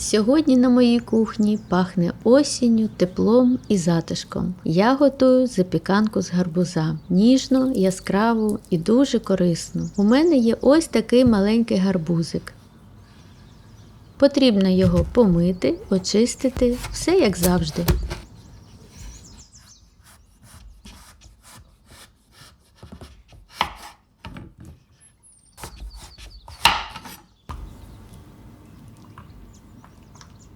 Сьогодні на моїй кухні пахне осінню, теплом і затишком. Я готую запіканку з гарбуза. Ніжну, яскраву і дуже корисну. У мене є ось такий маленький гарбузик. Потрібно його помити, очистити, все як завжди.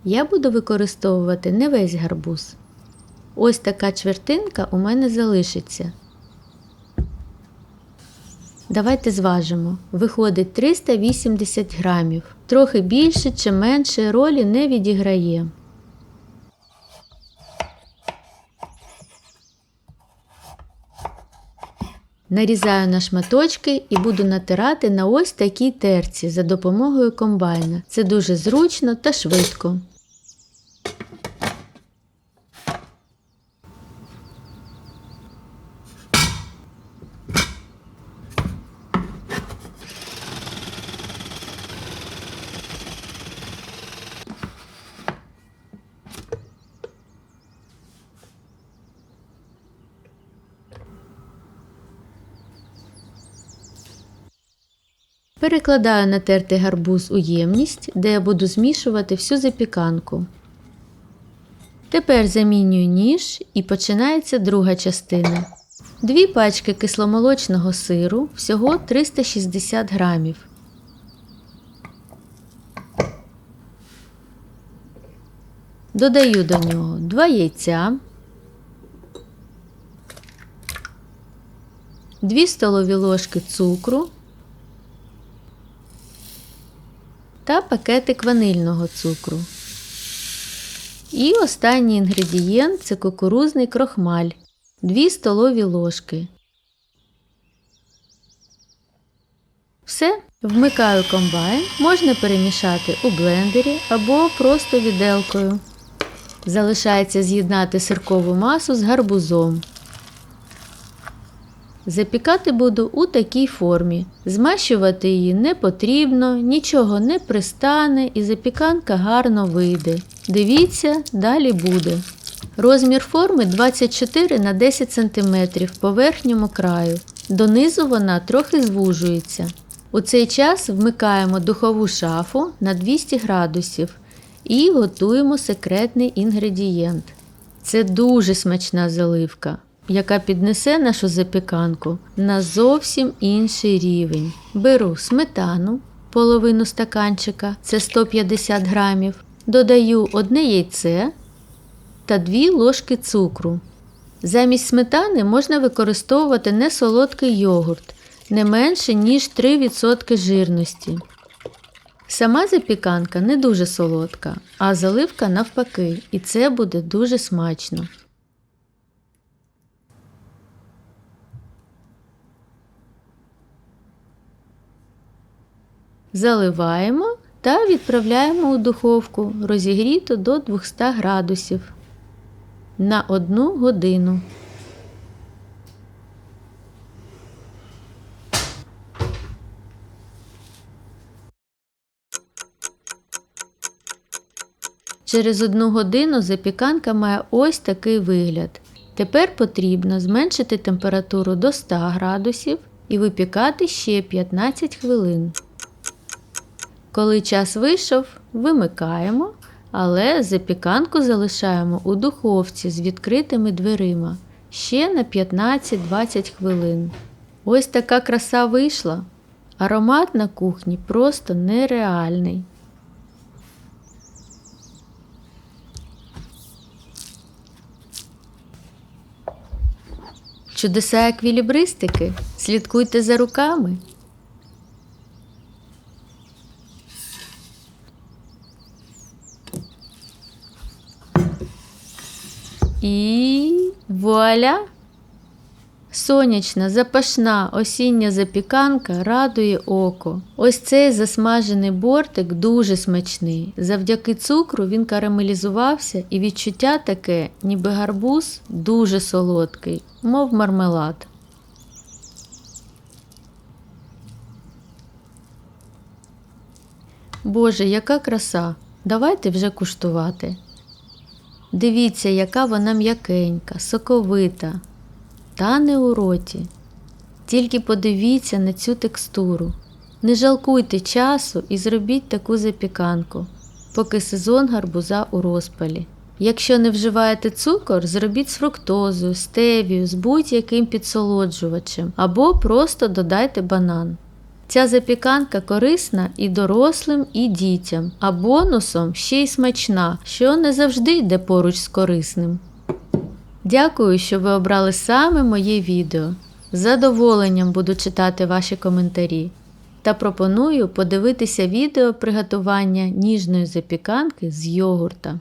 Я буду використовувати не весь гарбуз. Ось така чвертинка у мене залишиться. Давайте зважимо. Виходить 380 грамів. Трохи більше чи менше ролі не відіграє. Нарізаю на шматочки і буду натирати на ось такій терці за допомогою комбайна. Це дуже зручно та швидко. Перекладаю натертий гарбуз у ємність, де я буду змішувати всю запіканку. Тепер замінюю ніж і починається друга частина. Дві пачки кисломолочного сиру, всього 360 грамів. Додаю до нього 2 яйця, 2 столові ложки цукру та пакетик ванильного цукру. І останній інгредієнт це кукурузний крохмаль 2 столові ложки. Все, вмикаю комбайн, можна перемішати у блендері або просто віделкою. Залишається з'єднати сиркову масу з гарбузом. Запікати буду у такій формі. Змащувати її не потрібно, нічого не пристане і запіканка гарно вийде. Дивіться, далі буде. Розмір форми 24 на 10 см по верхньому краю. Донизу вона трохи звужується. У цей час вмикаємо духову шафу на 200 градусів і готуємо секретний інгредієнт. Це дуже смачна заливка яка піднесе нашу запіканку на зовсім інший рівень. Беру сметану, половину стаканчика, це 150 грамів, додаю одне яйце та 2 ложки цукру. Замість сметани можна використовувати несолодкий йогурт, не менше, ніж 3% жирності. Сама запіканка не дуже солодка, а заливка навпаки, і це буде дуже смачно. Заливаємо та відправляємо у духовку розігріту до 200 градусів на 1 годину. Через одну годину запіканка має ось такий вигляд. Тепер потрібно зменшити температуру до 100 градусів і випікати ще 15 хвилин. Коли час вийшов, вимикаємо, але запіканку залишаємо у духовці з відкритими дверима ще на 15-20 хвилин. Ось така краса вийшла. Аромат на кухні просто нереальний. Чудеса еквілібристики. Слідкуйте за руками. І вуаля! Сонячна, запашна осіння запіканка радує око. Ось цей засмажений бортик дуже смачний. Завдяки цукру він карамелізувався і відчуття таке, ніби гарбуз дуже солодкий, мов мармелад. Боже, яка краса! Давайте вже куштувати. Дивіться, яка вона м'якенька, соковита, тане у роті. Тільки подивіться на цю текстуру. Не жалкуйте часу і зробіть таку запіканку, поки сезон гарбуза у розпалі. Якщо не вживаєте цукор, зробіть з фруктозою, стевію, з будь-яким підсолоджувачем або просто додайте банан. Ця запіканка корисна і дорослим, і дітям, а бонусом ще й смачна, що не завжди йде поруч з корисним. Дякую, що ви обрали саме моє відео. З задоволенням буду читати ваші коментарі. Та пропоную подивитися відео приготування ніжної запіканки з йогурта.